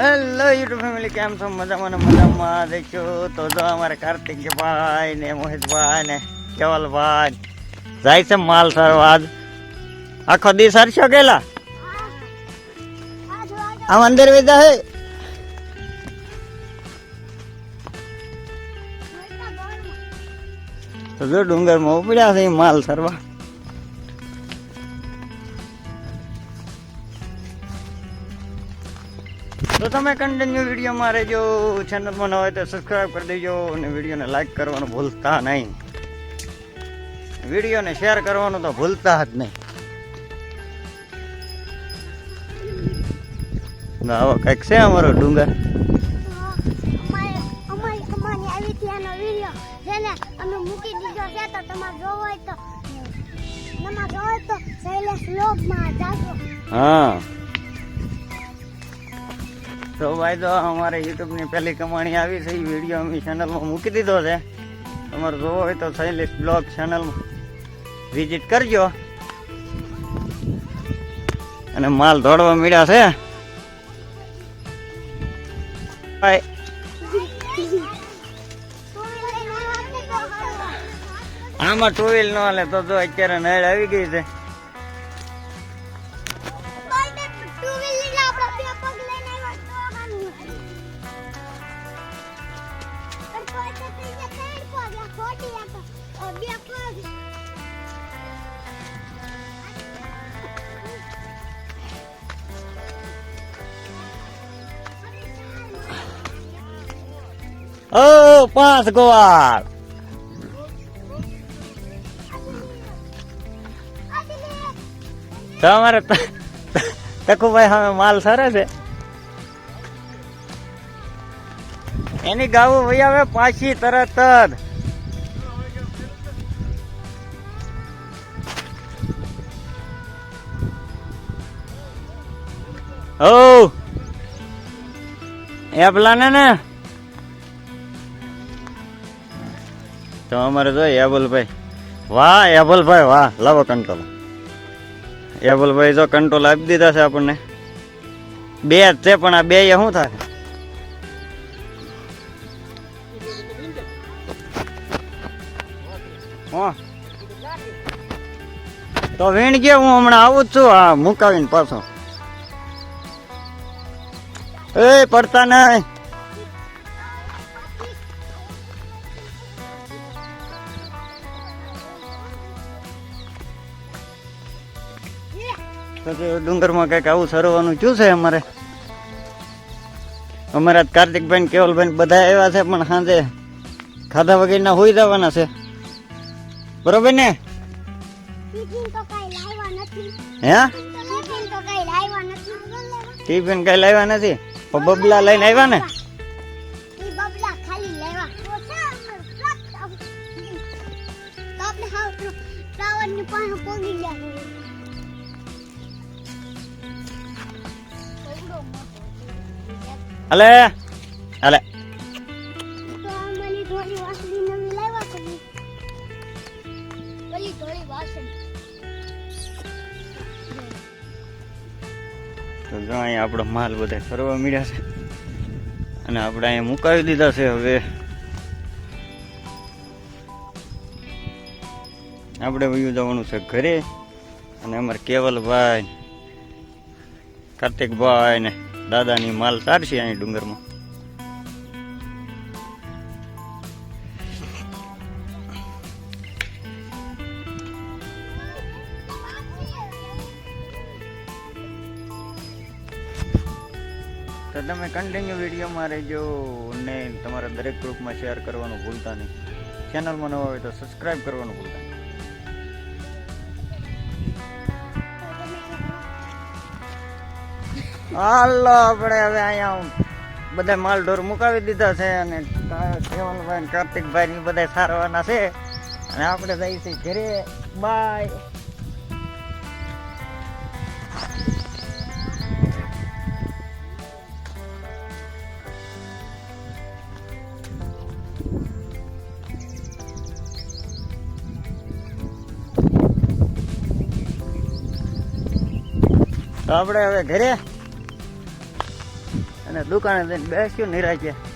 Hello YouTube family કેમ છો? મજામાં મજામાં દેખ્યો તો જો અમારે કાર્તિકભાઈ ને મોહિતભાઈ ને કેવલભાઈ. જાય છે માલ આજ. આખો દી સરશો ગયેલા? આ મંદિર વિદા હે. તો જો ડુંગરમાં ઉપડ્યા છે માલ સરવા. તો તમે કન્ટિન્યુ વિડીયોમાં રહેજો. ચેનલમાં ન હોય તો સબસ્ક્રાઈબ કરી દેજો અને વિડીયોને લાઈક કરવાનું ભૂલતા નહીં. વિડીયોને શેર કરવાનું તો ભૂલતા જ નહીં. આવો કંઈક છે અમારો ડુંગર? હા. તો ભાઈ તો અમારે યુટ્યુબની પહેલી કમાણી આવી છે. એ વીડિયો અમે ચેનલમાં મૂકી દીધો છે. તમારે જોવો હોય તો શૈલેષ બ્લોગ ચેનલમાં વિઝિટ કરજો. અને માલ દોડવા મળ્યા છે. ભાઈ. આમાં ટુ વ્હીલ નો હાલે તો જો અત્યારે નળ આવી ગઈ છે. ઓ પાંચ ગોવાળ. તમારે તકુભાઈ હવે માલ સરે છે? એની ગાવું વહી આવે પાછી તરત જ. એ પેલા ને. તો અમારે જોઈએ એબલભાઈ વાહ એબલભાઈ વાહ. લાવો કંટ્રોલ એબલભાઈ જો કંટ્રોલ આપી દીધા છે આપણને. બે જ છે, પણ આ બે શું થાય? તો વીણ ગયો, હું હમણાં આવું જ છું. હા, મુકાવીને પાછો. એ, પડતા નહીં. ડુંગરમાં કંઈક આવું સરવાનું શું છે અમારે? અમારા કાર્તિકભાઈ કેવલભાઈ બધા આવ્યા છે, પણ સાંજે ખાધા વગેરેના હોઈ જવાના છે. બરોબર ને? હે? ટિફિન કઈ લાવ્યા નથી. બબલા લઈને આવ્યા ને? અલે બબલા તો જો અહીંયા આપણો માલ બધા ફરવા મળ્યા છે. અને આપણે અહીંયા મુકાવી દીધા છે હવે. આપણે વયું જવાનું છે ઘરે. અને અમારે કેવલભાઈ, કાર્તિકભાઈ ને દાદાની માલ તારશે અહીં ડુંગરમાં. તો તમે કન્ટિન્યુ વિડીયોમાં રહેજો અને તમારા દરેક ગ્રુપમાં શેર કરવાનું ભૂલતા નહીં. ચેનલમાં નવા હોય તો સબસ્ક્રાઈબ કરવાનું ભૂલતા નહીં. હાલો, આપણે હવે અહીંયા બધા માલ ઢોર મુકાવી દીધા છે અને કેવલભાઈ ને કાર્તિકભાઈ ની બધા સારવાના છે. અને આપણે જઈશું ઘરે. બાય તો આપણે હવે ઘરે અને દુકાને જઈને બેસ્યું નિરાજ્યા